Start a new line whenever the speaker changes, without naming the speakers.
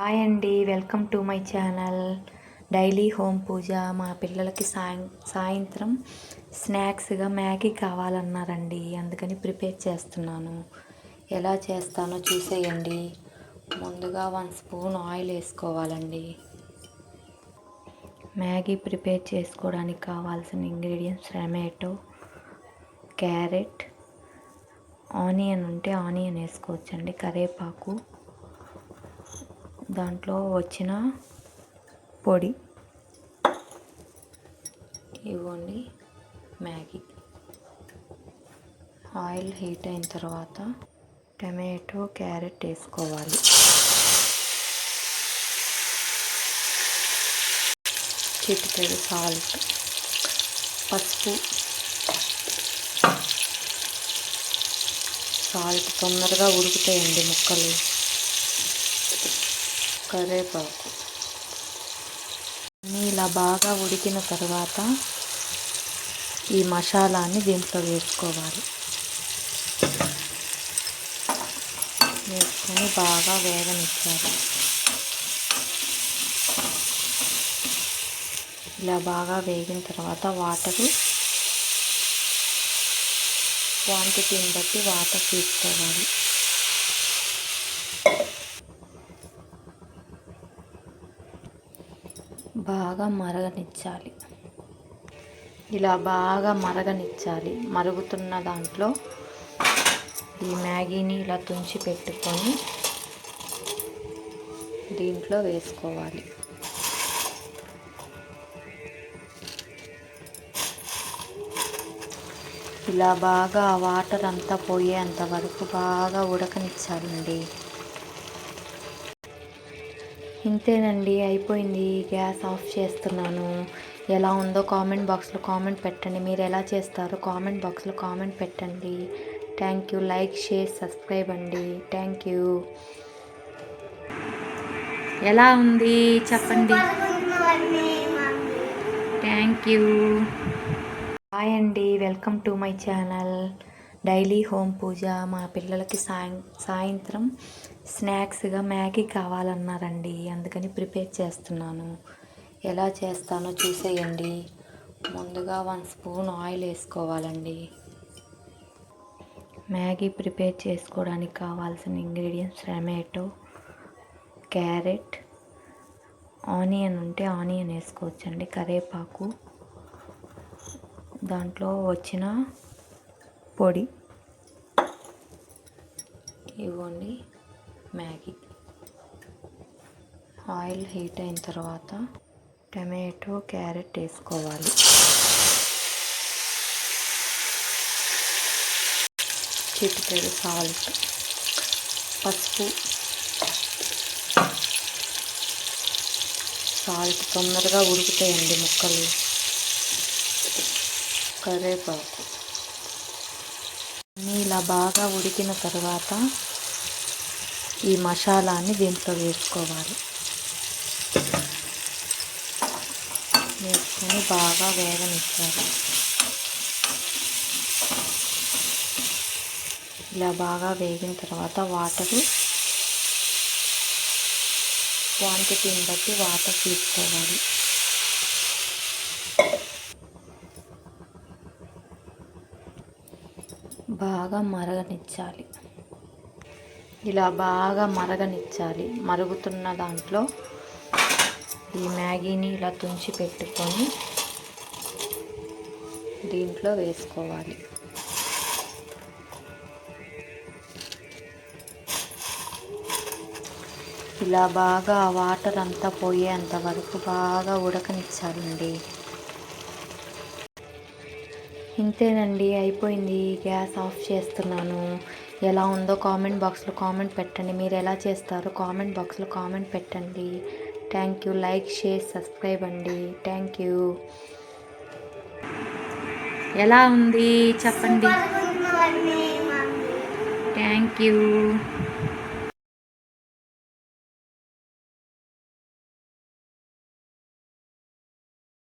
Hi అండి welcome to my channel. Daily home Pooja మా పిల్లలకి సాయం సాయంత్రం స్నాక్స్గా మ్యాగీ కావాలన్నారండి అందుకని ప్రిపేర్ చేస్తున్నాను. ఎలా చేస్తానో చూసేయండి. ముందుగా వన్ స్పూన్ ఆయిల్ వేసుకోవాలండి. మ్యాగీ ప్రిపేర్ చేసుకోవడానికి కావాల్సిన ఇంగ్రీడియంట్స్ టమాటో క్యారెట్ ఆనియన్ ఉంటే ఆనియన్ వేసుకోవచ్చండి కరివేపాకు దాంట్లో వచ్చిన పొడి. ఇవ్వండి మ్యాగీ. ఆయిల్ హీట్ అయిన తర్వాత టమాటో క్యారెట్ వేసుకోవాలి. చిటికెడు సాల్ట్ పసుపు సాల్ట్ తొందరగా ఉడుకుతాయండి ముక్కలు. కరివేపాకు. ఇలా బాగా ఉడికిన తర్వాత ఈ మసాలాని దీంట్లో వేసుకోవాలి. వేసుకొని బాగా వేగనిచ్చాలి. ఇలా బాగా వేగిన తర్వాత వాటరు క్వాంటిటీని బట్టి వాటర్ తీసుకోవాలి. బాగా మరగనిచ్చాలి. ఇలా బాగా మరగనిచ్చాలి. మరుగుతున్న దాంట్లో ఈ మ్యాగీని ఇలా తుంచి పెట్టుకొని దీంట్లో వేసుకోవాలి. ఇలా బాగా వాటర్ అంతా పోయేంత వరకు బాగా ఉడకనిచ్చాలండి. ఇంతేనండి అయిపోయింది. గ్యాస్ ఆఫ్ చేస్తున్నాను. ఎలా ఉందో కామెంట్ బాక్స్లో కామెంట్ పెట్టండి. మీరు ఎలా చేస్తారో కామెంట్ బాక్స్లో కామెంట్ పెట్టండి. Thank you. Like share subscribe అండి. Thank you. ఎలా ఉంది? చెప్పండి. Thank you. హాయ్ అండి. Welcome to my channel. Daily home Pooja మా పిల్లలకి సాయం సాయంత్రం స్నాక్స్గా మ్యాగీ కావాలన్నారండి. అందుకని ప్రిపేర్ చేస్తున్నాను. ఎలా చేస్తానో చూసేయండి. ముందుగా వన్ స్పూన్ ఆయిల్ వేసుకోవాలండి. మ్యాగీ ప్రిపేర్ చేసుకోవడానికి కావాల్సిన ఇంగ్రీడియంట్స్ టమాటో క్యారెట్ ఆనియన్ ఉంటే ఆనియన్ వేసుకోవచ్చండి కరివేపాకు దాంట్లో వచ్చిన పొడి. ఇవ్వండి మ్యాగీ. ఆయిల్ హీట్ అయిన తర్వాత టమాటో క్యారెట్ వేసుకోవాలి. చిటికెడు సాల్ట్ పసుపు. సాల్ట్ తొందరగా ఉడుకుతాయండి ముక్కలు. కరివేపాకు. ఇలా బాగా ఉడికిన తర్వాత ఈ మసాలాని దీంట్లో వేసుకోవాలి. వేసుకొని బాగా వేగనిచ్చాలి. ఇలా బాగా వేగిన తర్వాత వాటరు క్వాంటిటీని బట్టి వాటర్ తీసుకోవాలి. బాగా మరగనిచ్చాలి. ఇలా బాగా మరగనిచ్చాలి. మరుగుతున్న దాంట్లో ఈ మ్యాగీని ఇలా తుంచి పెట్టుకొని దీంట్లో వేసుకోవాలి. ఇలా బాగా వాటర్ అంతా పోయేంత వరకు బాగా ఉడకనిచ్చాలండి. ఇంతేనండి అయిపోయింది. గ్యాస్ ఆఫ్ చేస్తున్నాను. ఎలా ఉందో కామెంట్ బాక్స్లో కామెంట్ పెట్టండి. మీరు ఎలా చేస్తారో కామెంట్ బాక్స్లో కామెంట్ పెట్టండి. Thank you. Like share subscribe అండి. Thank you. ఎలా ఉంది? చెప్పండి. Thank you.